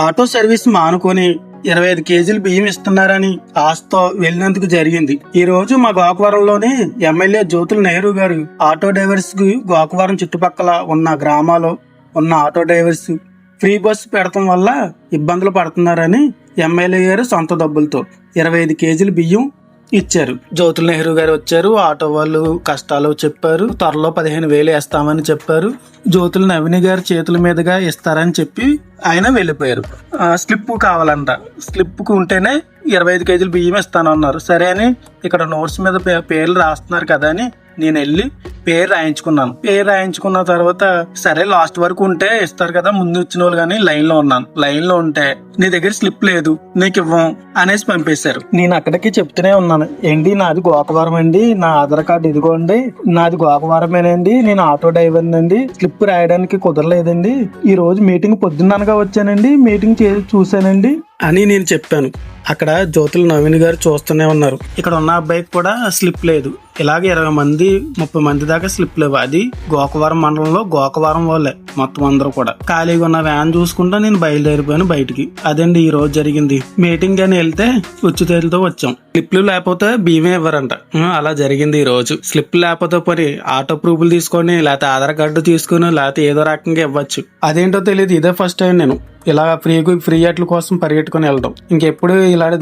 Auto service మానుకొని ఇరవై ఐదు కేజీలు బియ్యం ఇస్తున్నారని ఆశతో వెళ్ళినందుకు జరిగింది. ఈ రోజు మా గోకవరంలోని ఎమ్మెల్యే జ్యోతుల నెహ్రూ గారు ఆటో డ్రైవర్స్కు గోకవరం చుట్టుపక్కల ఉన్న గ్రామాల్లో ఉన్న ఆటో డ్రైవర్స్ ఫ్రీ బస్సు పెడతాం వల్ల ఇబ్బందులు పడుతున్నారని ఎమ్మెల్యే గారు సొంత డబ్బులతో ఇరవై ఐదు కేజీలు బియ్యం ఇచ్చారు. జ్యోతుల నెహ్రూ గారు వచ్చారు ఆటో వాళ్ళు కష్టాలు చెప్పారు త్వరలో పదిహేను వేలు వేస్తామని చెప్పారు. జ్యోతుల నవీని గారు చేతుల మీదుగా ఇస్తారని చెప్పి ఆయన వెళ్ళిపోయారు. ఆ, స్లిప్ కావాలంట. స్లిప్ ఉంటేనే ఇరవై ఐదు కేజీలు బియ్యం ఇస్తానన్నారు. సరే అని ఇక్కడ నోట్స్ మీద పే- పేర్లు రాస్తున్నారు కదా అని నేను వెళ్ళి పేరు రాయించుకున్నాను. పేరు రాయించుకున్న తర్వాత సరే లాస్ట్ వరకు ఉంటే ఇస్తారు కదా ముందు వచ్చిన వాళ్ళు కానీ లైన్లో ఉన్నాను. లైన్లో ఉంటే నీ దగ్గర స్లిప్ లేదు నీకు ఇవ్వం అనేసి పంపేశారు. నేను అక్కడికి చెప్తూనే ఉన్నాను. ఏంటి నాది గోకవరం అండి నా ఆధార్ కార్డు ఇదిగోండి నాది గోకవరమేనండి నేను ఆటో డ్రైవర్ అండి స్లిప్ రాయడానికి కుదరలేదండి. ఈ రోజు మీటింగ్ పొద్దున్ననగా వచ్చానండి మీటింగ్ చూసానండి చూశానండి. అని నేను చెప్పాను. అక్కడ జ్యోతుల నవీన్ గారు చూస్తూనే ఉన్నారు. ఇక్కడ ఉన్న అబ్బాయికి కూడా స్లిప్ లేదు. ఇలాగే ఇరవై మంది ముప్పై మంది దాకా స్లిప్ లేవు. అది గోకవరం మండలంలో గోకవరం వాళ్ళే మొత్తం అందరూ కూడా. ఖాళీగా ఉన్న వ్యాన్ చూసుకుంటా నేను బయలుదేరిపోయాను బయటికి. అదండి ఈ రోజు జరిగింది. మీటింగ్ అని వెళ్తే ఉచితేలతో వచ్చాం. స్లిప్లు లేకపోతే బీమే ఇవ్వరంట. అలా జరిగింది ఈ రోజు. స్లిప్ లేకపోతే పని ఆటో ప్రూఫ్లు తీసుకొని లేకపోతే ఆధార్ కార్డు తీసుకొని లేకపోతే ఏదో రకంగా ఇవ్వచ్చు. అదేంటో తెలియదు ఇదే ఫస్ట్ టైం నేను. ఇలా ఫ్రీ ఫ్రీ అట్ల కోసం పరిగెట్టుకొని వెళ్ళడం ఇంకెప్పుడు ఇలాంటి